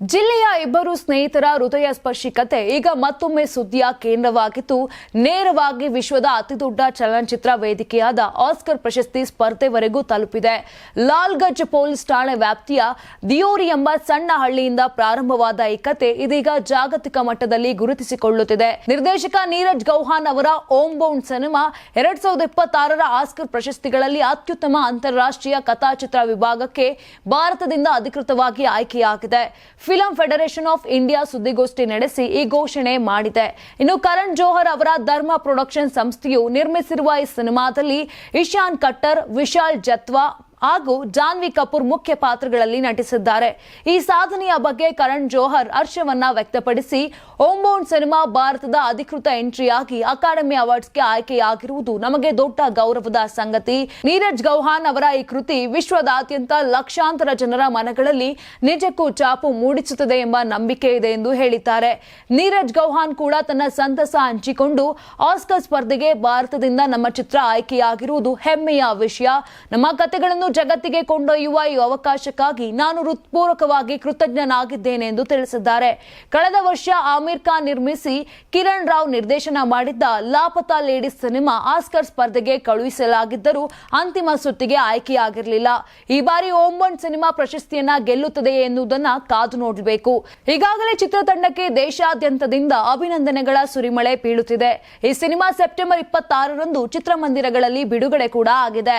ಜಿಲ್ಲೆಯ ಇಬ್ಬರು ಸ್ನೇಹಿತರ ಹೃದಯ ಸ್ಪರ್ಶಿ ಕತೆ ಈಗ ಮತ್ತೊಮ್ಮೆ ಸುದ್ದಿಯ ಕೇಂದ್ರವಾಗಿದ್ದು, ನೇರವಾಗಿ ವಿಶ್ವದ ಅತಿದೊಡ್ಡ ಚಲನಚಿತ್ರ ವೇದಿಕೆಯಾದ ಆಸ್ಕರ್ ಪ್ರಶಸ್ತಿ ಸ್ಪರ್ಧೆವರೆಗೂ ತಲುಪಿದೆ. ಲಾಲ್ಗಜ್ ಪೊಲೀಸ್ ಠಾಣೆ ವ್ಯಾಪ್ತಿಯ ದಿಯೋರಿ ಎಂಬ ಸಣ್ಣ ಹಳ್ಳಿಯಿಂದ ಪ್ರಾರಂಭವಾದ ಈ ಕತೆ ಇದೀಗ ಜಾಗತಿಕ ಮಟ್ಟದಲ್ಲಿ ಗುರುತಿಸಿಕೊಳ್ಳುತ್ತಿದೆ. ನಿರ್ದೇಶಕ ನೀರಜ್ ಗೌಹಾನ್ ಅವರ ಓಂ ಬೌಂಡ್ ಸಿನಿಮಾ ಎರಡ್ ಸಾವಿರದ ಇಪ್ಪತ್ತಾರರ ಆಸ್ಕರ್ ಪ್ರಶಸ್ತಿಗಳಲ್ಲಿ ಅತ್ಯುತ್ತಮ ಅಂತಾರಾಷ್ಟ್ರೀಯ ಕಥಾಚಿತ್ರ ವಿಭಾಗಕ್ಕೆ ಭಾರತದಿಂದ ಅಧಿಕೃತವಾಗಿ ಆಯ್ಕೆಯಾಗಿದೆ. ಫಿಲಂ ಫೆಡರೇಷನ್ ಆಫ್ ಇಂಡಿಯಾ ಸುದ್ದಿಗೋಷ್ಠಿ ನಡೆಸಿ ಈ ಘೋಷಣೆ ಮಾಡಿದೆ. ಇನ್ನು ಕರಣ್ ಜೋಹರ್ ಅವರ ಧರ್ಮ ಪ್ರೊಡಕ್ಷನ್ ಸಂಸ್ಥೆಯು ನಿರ್ಮಿಸಿರುವ ಈ ಸಿನಿಮಾದಲ್ಲಿ ಇಶಾನ್ ಕಟ್ಟರ್, ವಿಶಾಲ್ ಜತ್ವಾ ಹಾಗೂ ಜಾನ್ವಿ ಕಪೂರ್ ಮುಖ್ಯ ಪಾತ್ರಗಳಲ್ಲಿ ನಟಿಸಿದ್ದಾರೆ. ಈ ಸಾಧನೆಯ ಬಗ್ಗೆ ಕರಣ್ ಜೋಹರ್ ಹರ್ಷವನ್ನ ವ್ಯಕ್ತಪಡಿಸಿ ಓಂಬೌಂಡ್ ಸಿನಿಮಾ ಭಾರತದ ಅಧಿಕೃತ ಎಂಟ್ರಿಯಾಗಿ ಅಕಾಡೆಮಿ ಅವಾರ್ಡ್ಸ್ಗೆ ಆಯ್ಕೆಯಾಗಿರುವುದು ನಮಗೆ ದೊಡ್ಡ ಗೌರವದ ಸಂಗತಿ. ನೀರಜ್ ಗೌಹಾನ್ ಅವರ ಈ ಕೃತಿ ವಿಶ್ವದಾದ್ಯಂತ ಲಕ್ಷಾಂತರ ಜನರ ಮನಗಳಲ್ಲಿ ನಿಜಕ್ಕೂ ಚಾಪು ಮೂಡಿಸುತ್ತದೆ ಎಂಬ ನಂಬಿಕೆ ಇದೆ ಎಂದು ಹೇಳಿದ್ದಾರೆ. ನೀರಜ್ ಗೌಹಾನ್ ಕೂಡ ತನ್ನ ಸಂತಸ ಹಂಚಿಕೊಂಡು ಆಸ್ಕರ್ ಸ್ಪರ್ಧೆಗೆ ಭಾರತದಿಂದ ನಮ್ಮ ಚಿತ್ರ ಆಯ್ಕೆಯಾಗಿರುವುದು ಹೆಮ್ಮೆಯ ವಿಷಯ. ನಮ್ಮ ಕಥೆಗಳನ್ನು ಜಗತ್ತಿಗೆ ಕೊಂಡೊಯ್ಯುವ ಈ ಅವಕಾಶಕ್ಕಾಗಿ ನಾನು ಹೃತ್ಪೂರ್ವಕವಾಗಿ ಕೃತಜ್ಞನಾಗಿದ್ದೇನೆ ಎಂದು ತಿಳಿಸಿದ್ದಾರೆ. ಕಳೆದ ವರ್ಷ ಆಮೀರ್ ಖಾನ್ ನಿರ್ಮಿಸಿ ಕಿರಣ್ ರಾವ್ ನಿರ್ದೇಶನ ಮಾಡಿದ್ದ ಲಾಪತಾ ಲೇಡೀಸ್ ಸಿನಿಮಾ ಆಸ್ಕರ್ ಸ್ಪರ್ಧೆಗೆ ಕಳುಹಿಸಲಾಗಿದ್ದರೂ ಅಂತಿಮ ಸುತ್ತಿಗೆ ಆಯ್ಕೆಯಾಗಿರಲಿಲ್ಲ. ಈ ಬಾರಿ ಓಂಬನ್ ಸಿನಿಮಾ ಪ್ರಶಸ್ತಿಯನ್ನ ಗೆಲ್ಲುತ್ತದೆಯೇ ಎನ್ನುವುದನ್ನ ಕಾದು ನೋಡಬೇಕು. ಈಗಾಗಲೇ ಚಿತ್ರತಂಡಕ್ಕೆ ದೇಶಾದ್ಯಂತದಿಂದ ಅಭಿನಂದನೆಗಳ ಸುರಿಮಳೆ ಬೀಳುತ್ತಿದೆ. ಈ ಸಿನಿಮಾ ಸೆಪ್ಟೆಂಬರ್ ಇಪ್ಪತ್ತಾರರಂದು ಚಿತ್ರಮಂದಿರಗಳಲ್ಲಿ ಬಿಡುಗಡೆ ಕೂಡ ಆಗಿದೆ.